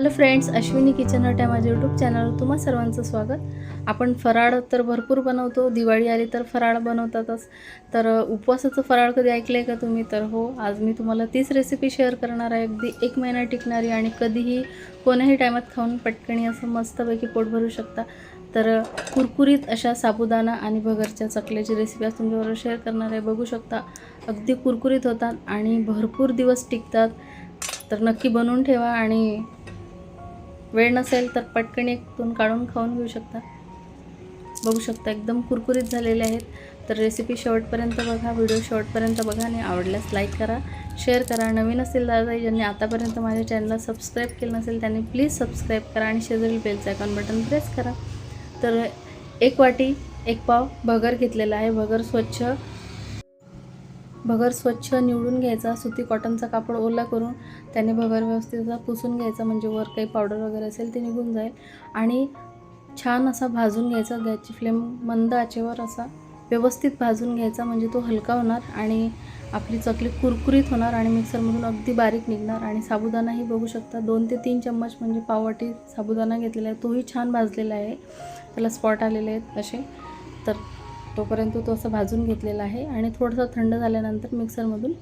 Hello friends Ashwini kitchen hut या माझ्या YouTube चॅनलवर तुम्हा सर्वांचं स्वागत. आपण फराळ तर भरपूर बनवतो. दिवाळी आली तर फराळ बनवतातच. तर उपवासाचं फराळ कधी ऐकलं आहे का तुम्ही? तर हो आज मी तुम्हाला तीच रेसिपी शेअर करणार आहे. अगदी एक महिना टिकणारी आणि कधीही कोणाही टायमात खाऊन पटकणी असं मस्तपैकी पोट भरू शकता. तर कुरकुरीत अशा साबुदाणा आणि भगरच्या चकल्याची रेसिपी आज तुमच्याबरोबर शेअर करणार आहे. बघू शकता अगदी कुरकुरीत होतात आणि भरपूर दिवस टिकतात. तर नक्की बनवून ठेवा आणि वेळ नसेल तर पटकन एकतून काढून खाऊन घेऊ शकता. बघू शकता एकदम कुरकुरीत झालेले आहेत. तर रेसिपी शेवटपर्यंत बघा व्हिडिओ शेवटपर्यंत बघा आणि आवडल्यास लाईक करा शेअर करा. नवीन असेल दादा ज्यांनी आतापर्यंत माझ्या चॅनलला सबस्क्राईब केलं नसेल त्यांनी प्लीज सबस्क्राईब करा आणि शेजारील बेलचं आयकॉन बटन प्रेस करा. तर एक वाटी एक पाव भगर घेतलेला आहे. भगर स्वच्छ भगर स्वच्छ निवडून घ्यायचा सुती कॉटनचा कापड ओला करून त्याने भगर व्यवस्थित पुसून घ्यायचा म्हणजे वर काही पावडर वगैरे असेल ते निघून जाईल. आणि छान असा भाजून घ्यायचा गॅसची फ्लेम मंद आचेवर असा व्यवस्थित भाजून घ्यायचा म्हणजे तो हलका होणार आणि आपली चकली कुरकुरीत होणार आणि मिक्सरमधून अगदी बारीक निघणार. आणि साबुदाणाही बघू शकता दोन ते तीन चम्मच म्हणजे पाववाटी साबुदाणा घेतलेला आहे तोही छान भाजलेला आहे. त्याला स्पॉट आलेले आहेत असे. तर तोपर्यंत तो असं भाजून घेतलेला आहे आणि थोडंसं थंड झाल्यानंतर मिक्सरमधून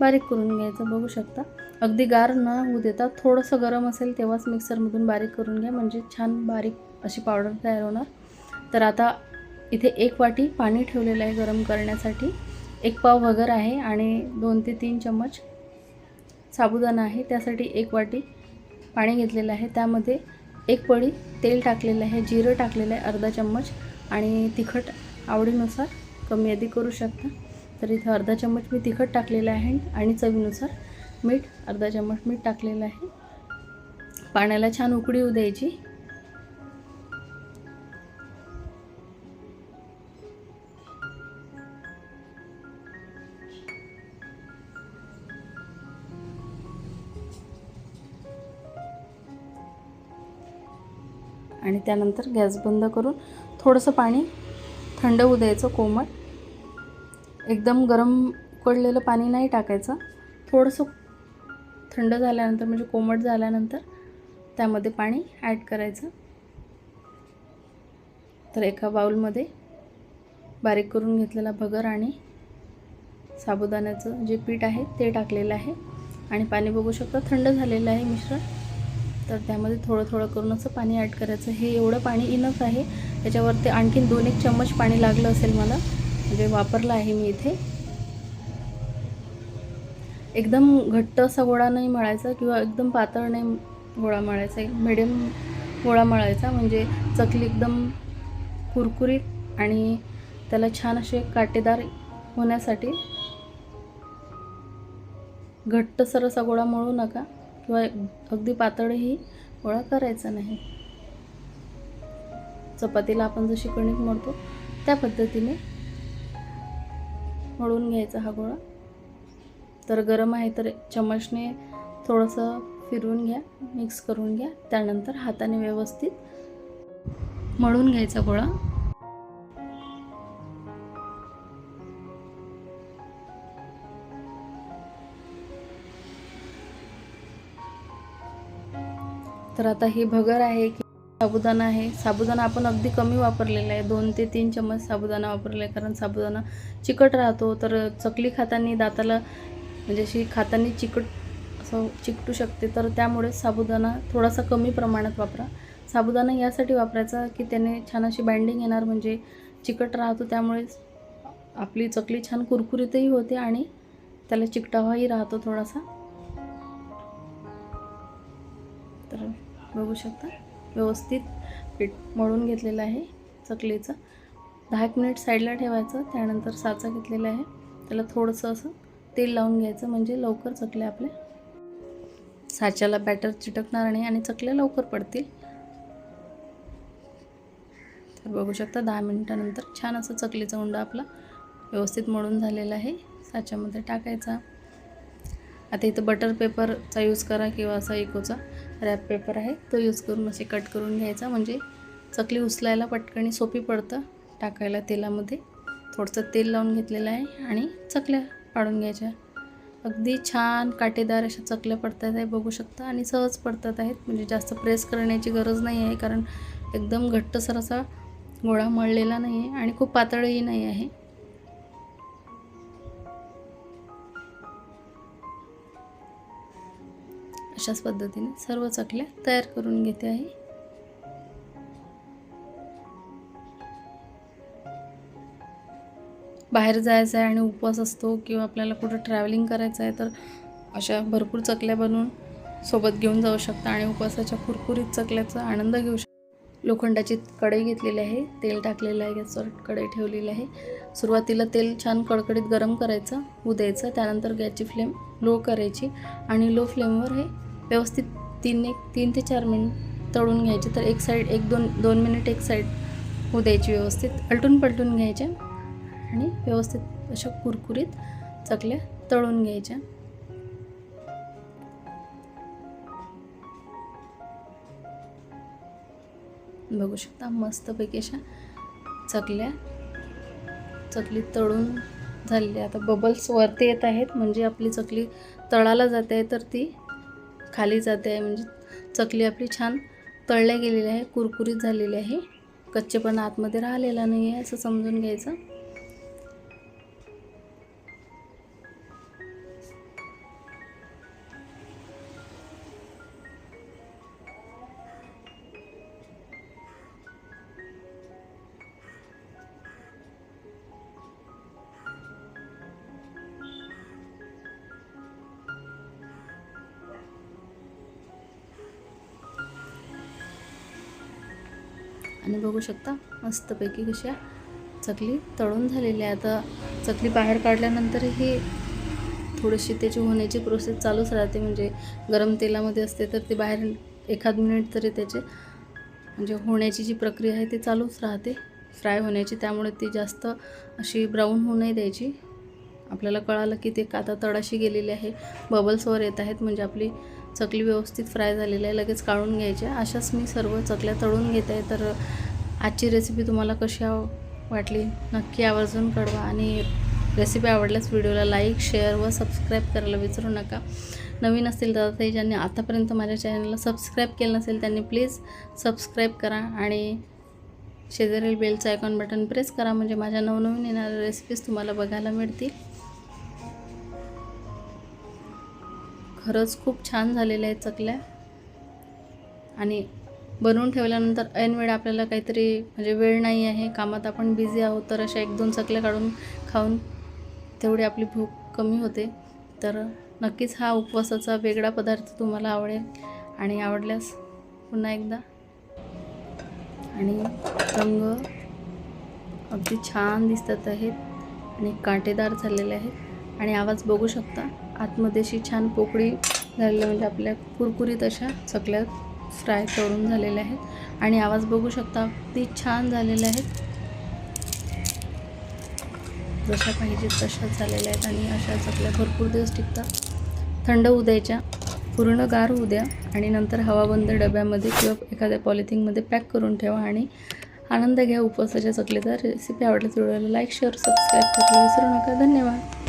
बारीक करून घ्यायचं. बघू शकता. अगदी गार न होऊ देता थोडंसं गरम असेल तेव्हाच मिक्सरमधून बारीक करून घ्या. म्हणजे छान बारीक अशी पावडर तयार होणार. तर आता इथे एक वाटी पाणी ठेवलेलं आहे गरम करण्यासाठी. एक पाव भगर आहे आणि दोन ते तीन चम्मच साबुदाणा आहे. त्यासाठी एक वाटी पाणी घेतलेलं आहे. त्यामध्ये एक पळी तेल टाकलेलं आहे. जिरं टाकलेलं आहे. अर्धा चम्मच आणि तिखट आवडीनुसार कमी अधिक करू शकता. तर इथं अर्धा चम्मच मी तिखट टाकलेलं आहे आणि चवीनुसार मीठ अर्धा चम्मच मीठ टाकलेलं आहे. पाण्याला छान उकळी येऊ द्यायची. आणि त्यानंतर गॅस बंद करून थोडंसं पाणी थंड होऊ द्यायचं कोमट. एकदम गरम उकडलेलं पाणी नाही टाकायचं. थोडंसं थंड झाल्यानंतर म्हणजे कोमट झाल्यानंतर त्यामध्ये पाणी ॲड करायचं. तर एका बाऊलमध्ये बारीक करून घेतलेला भगर आणि साबुदाण्याचं जे पीठ आहे ते टाकलेलं आहे. आणि पाणी बघू शकता थंड झालेलं आहे मिश्रण. तर त्यामध्ये थोडं थोडं करून असं पाणी ॲड करायचं. हे एवढं पाणी इनफ आहे. त्याच्यावरती आणखीन दोन एक चम्मच पाणी लागलं असेल मला. म्हणजे वापरलं आहे मी इथे. एकदम घट्ट असा गोळा नाही मळायचा किंवा एकदम पातळ नाही गोळा मळायचा. एक मिडियम गोळा मळायचा. म्हणजे चकली एकदम कुरकुरीत आणि त्याला छान असे काटेदार होण्यासाठी घट्टसर असा गोळा मळू नका. किंवा अगदी पातळही गोळा करायचा नाही. चपातीला आपण जशी कणिक मळतो त्या पद्धतीने मळून घ्यायचा हा गोळा. तर गरम आहे तर चमचने थोडंसं फिरवून घ्या मिक्स करून घ्या. त्यानंतर हाताने व्यवस्थित मळून घ्यायचा गोळा. तर आता हे भगर आहे की साबुदाणा आहे. साबुदाणा आपण अगदी कमी वापरलेला आहे. दोन ते तीन चम्मच साबुदाणा वापरला आहे कारण साबुदाणा चिकट राहतो. तर चकली खाताना दाताला म्हणजे अशी खाताना चिकट असं चिकटू शकते. तर त्यामुळे साबुदाणा थोडासा कमी प्रमाणात वापरा. साबुदाणा यासाठी वापरायचा की त्याने छान अशी बाइंडिंग येणार म्हणजे चिकट राहतो. त्यामुळे आपली चकली छान कुरकुरीतही होते आणि त्याला चिकटावाही राहतो थोडासा. बघू शकता. व्यवस्थित पीठ मळून घेतलेलं आहे चकलीचं. दहा एक मिनिट साईडला ठेवायचं त्यानंतर साचा घेतलेला आहे. त्याला थोडंसं असं तेल लावून घ्यायचं म्हणजे लवकर चकल्या आपल्या साच्याला बॅटर चिटकणार नाही आणि चकल्या लवकर पडतील. तर बघू शकता दहा मिनिटानंतर छान असं चकलीचा उंडा आपला व्यवस्थित मळून झालेला आहे. साच्यामध्ये टाकायचा. आता इथं बटर पेपरचा यूज करा किंवा असा इकोचा रॅप पेपर आहे. तो यूज करून असे कट करून घ्यायचा. म्हणजे चकली उचलायला पटकणी सोपी पडतं टाकायला तेलामध्ये. थोडंसं तेल लावून घेतलेलं आहे आणि चकल्या पाडून घ्यायच्या. अगदी छान काटेदार अशा चकल्या पडतात आहे बघू शकता. आणि सहज पडतात आहेत. म्हणजे जास्त प्रेस करण्याची गरज नाही आहे कारण एकदम घट्टसर असा गोळा मळलेला नाही आहे आणि खूप पातळही नाही आहे. अशाच पद्धतीने सर्व चकल्या तयार करून घेते आहे. बाहेर जायचं आहे आणि उपवास असतो किंवा आपल्याला कुठं ट्रॅव्हलिंग करायचं आहे तर अशा भरपूर चकल्या बनवून सोबत घेऊन जाऊ शकता आणि उपवासाच्या कुरकुरीत चकल्याचा आनंद घेऊ शकता. लोखंडाची कढई घेतलेली आहे तेल टाकलेलं आहे गॅसवर कढई ठेवलेली आहे. सुरुवातीला तेल छान कडकडीत गरम करायचं उद्यायचं त्यानंतर गॅसची फ्लेम लो करायची आणि लो फ्लेमवर हे व्यवस्थित तीन एक तीन ते चार मिनिट तळून घ्यायचे. तर एक साईड एक दोन दोन मिनिट एक साईड होऊ द्यायची व्यवस्थित. अलटून पलटून घ्यायच्या आणि व्यवस्थित अशा कुरकुरीत चकल्या तळून घ्यायच्या. बघू शकता मस्तपैकी अशा चकल्या चकली तळून झालेली आता बबल्स वरती येत आहेत म्हणजे आपली चकली तळाला जाते आहे तर ती खाली जाते आहे म्हणजे चकली आपली छान तळल्या गेलेली आहे कुरकुरीत झालेली आहे. कच्चेपणा आतमध्ये राहिलेला नाही आहे असं समजून घ्यायचं. आणि बघू शकता मस्तपैकी कशा चकली तळून झालेली आहे आता चकली बाहेर काढल्यानंतरही थोडीशी त्याची होण्याची प्रोसेस चालूच राहते. म्हणजे गरम तेलामध्ये असते तर ती बाहेर एखाद मिनिट तरी त्याचे म्हणजे होण्याची जी प्रक्रिया आहे ती चालूच राहते. फ्राय होण्याची. त्यामुळे ती जास्त अशी ब्राऊन होऊ नाही द्यायची. आपल्याला कळालं की ते काता तळाशी गेलेली आहे. बबल्सवर येत आहेत. म्हणजे आपली चकली व्यवस्थित फ्राय झालेली आहे लगेच काढून घ्यायच्या अशाच मी सर्व चकल्या तळून घेत आहे. तर आजची रेसिपी तुम्हाला कशी वाटली? नक्की आवर्जून कळवा. आणि रेसिपी आवडल्यास व्हिडिओला लाईक शेअर व सबस्क्राईब करायला विसरू नका. नवीन असतील तर ते ज्यांनी आतापर्यंत माझ्या चॅनलला सबस्क्राईब केलं नसेल त्यांनी प्लीज सबस्क्राईब करा आणि शेजारील बेलचं आयकॉन बटन प्रेस करा. म्हणजे माझ्या नवनवीन येणाऱ्या रेसिपीज तुम्हाला बघायला मिळतील. खरंच खूप छान झालेल्या आहेत चकल्या. आणि बनवून ठेवल्यानंतर ऐनवेळ आपल्याला काहीतरी म्हणजे वेळ नाही आहे कामात आपण बिझी आहोत तर अशा एक दोन चकल्या काढून खाऊन तेवढी आपली भूक कमी होते. तर नक्कीच हा उपवासाचा वेगळा पदार्थ तुम्हाला आवडेल आणि आवडल्यास पुन्हा एकदा. आणि रंग अगदी छान दिसतात आहेत आणि कांटेदार झालेले आहेत. आणि आवाज बघू शकता. आतमध्ये अशी छान पोकळी झालेल्या म्हणजे आपल्या कुरकुरीत अशा चकल्या फ्राय करून झालेल्या आहेत. आणि आवाज बघू शकता अगदी छान झालेल्या आहेत. जशा पाहिजे तशाच झालेल्या आहेत आणि अशा चकल्या भरपूर दिवस टिकतात. थंड होऊ द्यायच्या पूर्ण गार होऊ द्या आणि नंतर हवाबंद डब्यामध्ये किंवा एखाद्या पॉलिथिनमध्ये पॅक करून ठेवा आणि आनंद घ्या. उपवासाच्या चकलेचा रेसिपी आवडल्यास व्हिडिओला लाईक शेअर सबस्क्राईब करायला विसरू नका. धन्यवाद.